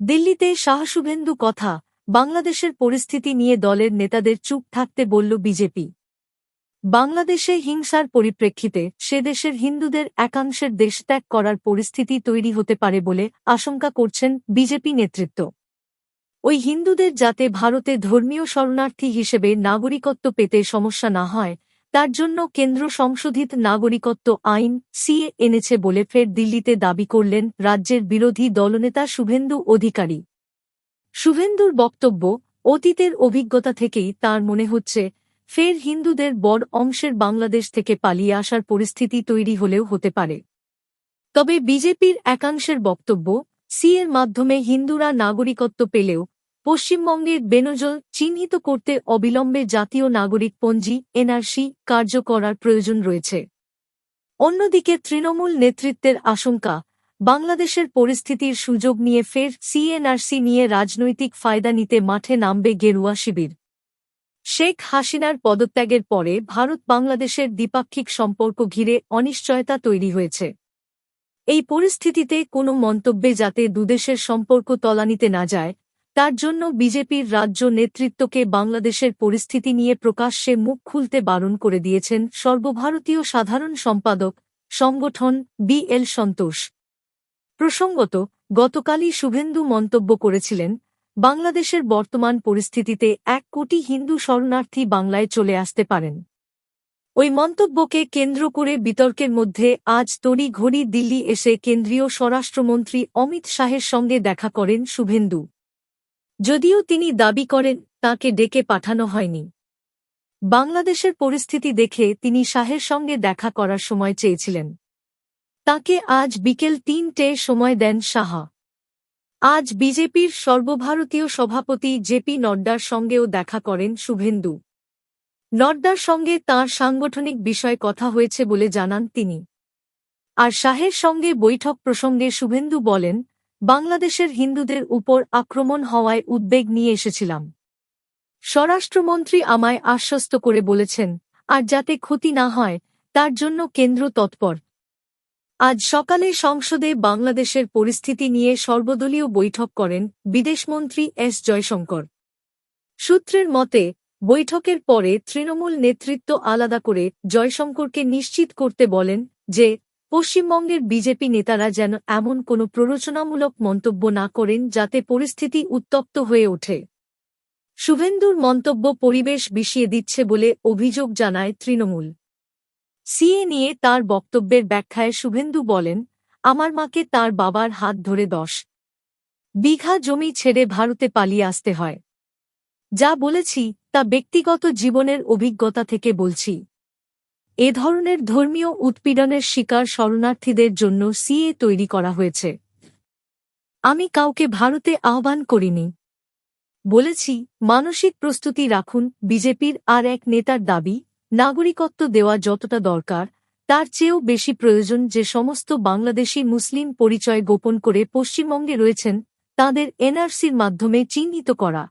দিল্লিতে শাহশুভেন্দু কথা, বাংলাদেশের পরিস্থিতি নিয়ে দলের নেতাদের চুপ থাকতে বলল বিজেপি। বাংলাদেশে হিংসার পরিপ্রেক্ষিতে সে দেশের হিন্দুদের একাংশের দেশত্যাগ করার পরিস্থিতি তৈরি হতে পারে বলে আশঙ্কা করছেন বিজেপি নেতৃত্ব। ওই হিন্দুদের যাতে ভারতে ধর্মীয় শরণার্থী হিসেবে নাগরিকত্ব পেতে সমস্যা না হয় তার জন্য কেন্দ্র সংশোধিত নাগরিকত্ব আইন সিএ এনেছে বলে ফের দিল্লিতে দাবি করলেন রাজ্যের বিরোধী দলনেতা শুভেন্দু অধিকারী। শুভেন্দুর বক্তব্য, অতীতের অভিজ্ঞতা থেকেই তার মনে হচ্ছে, ফের হিন্দুদের বড় অংশের বাংলাদেশ থেকে পালিয়ে আসার পরিস্থিতি তৈরি হলেও হতে পারে। তবে বিজেপির একাংশের বক্তব্য, সিএর মাধ্যমে হিন্দুরা নাগরিকত্ব পেলেও পশ্চিমবঙ্গের বেনজল চিহ্নিত করতে অবিলম্বে জাতীয় নাগরিক পঞ্জি, এনআরসি কার্য করার প্রয়োজন রয়েছে। অন্যদিকে তৃণমূল নেতৃত্বের আশঙ্কা, বাংলাদেশের পরিস্থিতির সুযোগ নিয়ে ফের সিএনআরসি নিয়ে রাজনৈতিক ফায়দা নিতে মাঠে নামবে গেরুয়া শিবির। শেখ হাসিনার পদত্যাগের পরে ভারত বাংলাদেশের দ্বিপাক্ষিক সম্পর্ক ঘিরে অনিশ্চয়তা তৈরি হয়েছে। এই পরিস্থিতিতে কোনো মন্তব্যে যাতে দুদেশের সম্পর্ক তলানিতে না যায় তার জন্য বিজেপির রাজ্য নেতৃত্বকে বাংলাদেশের পরিস্থিতি নিয়ে প্রকাশ্যে মুখ খুলতে বারণ করে দিয়েছেন সর্বভারতীয় সাধারণ সম্পাদক সংগঠন বিএল সন্তোষ। প্রসঙ্গত, গতকালই শুভেন্দু মন্তব্য করেছিলেন, বাংলাদেশের বর্তমান পরিস্থিতিতে এক কোটি হিন্দু শরণার্থী বাংলায় চলে আসতে পারেন। ওই মন্তব্যকে কেন্দ্র করে বিতর্কের মধ্যে আজ তড়ি ঘড়ি দিল্লি এসে কেন্দ্রীয় স্বরাষ্ট্রমন্ত্রী অমিত শাহের সঙ্গে দেখা করেন শুভেন্দু। যদিও তিনি দাবি করেন, তাকে ডেকে পাঠানো হয়নি। বাংলাদেশের পরিস্থিতি দেখে তিনি শাহের সঙ্গে দেখা করার সময় চেয়েছিলেন। তাকে আজ বিকেল তিনটে সময় দেন সাহা আজ বিজেপির সর্বভারতীয় সভাপতি জেপি নড্ডার সঙ্গেও দেখা করেন শুভেন্দু। নড্ডার সঙ্গে তাঁর সাংগঠনিক বিষয় কথা হয়েছে বলে জানান তিনি। আর শাহের সঙ্গে বৈঠক প্রসঙ্গে শুভেন্দু বলেন বাংলাদেশের হিন্দুদের উপর আক্রমণ হওয়ায় উদ্বেগ নিয়ে এসেছিলাম। স্বরাষ্ট্রমন্ত্রী আমায় আশ্বস্ত করে বলেছেন, আর যাতে ক্ষতি না হয়, তার জন্য কেন্দ্র তৎপর। আজ সকালে সংসদে বাংলাদেশের পরিস্থিতি নিয়ে সর্বদলীয় বৈঠক করেন বিদেশমন্ত্রী এস জয়শঙ্কর। সূত্রের মতে, বৈঠকের পরে তৃণমূল নেতৃত্ব আলাদা করে জয়শঙ্করকে নিশ্চিত করতে বলেন যে পশ্চিমবঙ্গের বিজেপি নেতারা যেন এমন কোনো প্ররোচনামূলক মন্তব্য না করেন যাতে পরিস্থিতি উত্তপ্ত হয়ে ওঠে। শুভেন্দুর মন্তব্য পরিবেশ বিষিয়ে দিচ্ছে বলে অভিযোগ জানায় তৃণমূল। সিএ নিয়ে তার বক্তব্যের ব্যাখ্যায় শুভেন্দু বলেন, আমার মাকে তার বাবার হাত ধরে দশ। বিঘা জমি ছেড়ে ভারতে পালিয়ে আসতে হয়। যা বলেছি, তা ব্যক্তিগত জীবনের অভিজ্ঞতা থেকে বলছি। এ ধরনের ধর্মীয় উৎপীড়নের শিকার শরণার্থীদের জন্য সিএ তৈরি করা হয়েছে। আমি কাউকে ভারতে আহ্বান করিনি। বলেছি, মানসিক প্রস্তুতি রাখুন, বিজেপির আর এক নেতার দাবি, নাগরিকত্ব দেওয়া যতটা দরকার, তার চেয়েও বেশি প্রয়োজন যে সমস্ত বাংলাদেশি মুসলিম পরিচয় গোপন করে পশ্চিমবঙ্গে রয়েছেন, তাদের এনআরসির মাধ্যমে চিহ্নিত করা।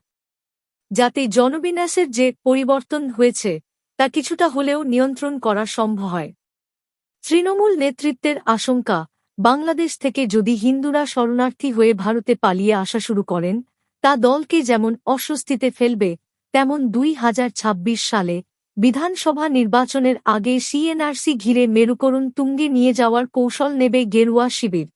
যাতে জনবিন্যাসের যে পরিবর্তন হয়েছে তা কিছুটা হলেও নিয়ন্ত্রণ করা সম্ভব হয়। তৃণমূল নেতৃত্বের আশঙ্কা, বাংলাদেশ থেকে যদি হিন্দুরা শরণার্থী হয়ে ভারতে পালিয়ে আসা শুরু করেন, তা দলকে যেমন অস্বস্তিতে ফেলবে, তেমন দুই হাজার ছাব্বিশ সালে বিধানসভা নির্বাচনের আগে সিএনআরসি ঘিরে মেরুকরণ তুঙ্গে নিয়ে যাওয়ার কৌশল নেবে গেরুয়া শিবির।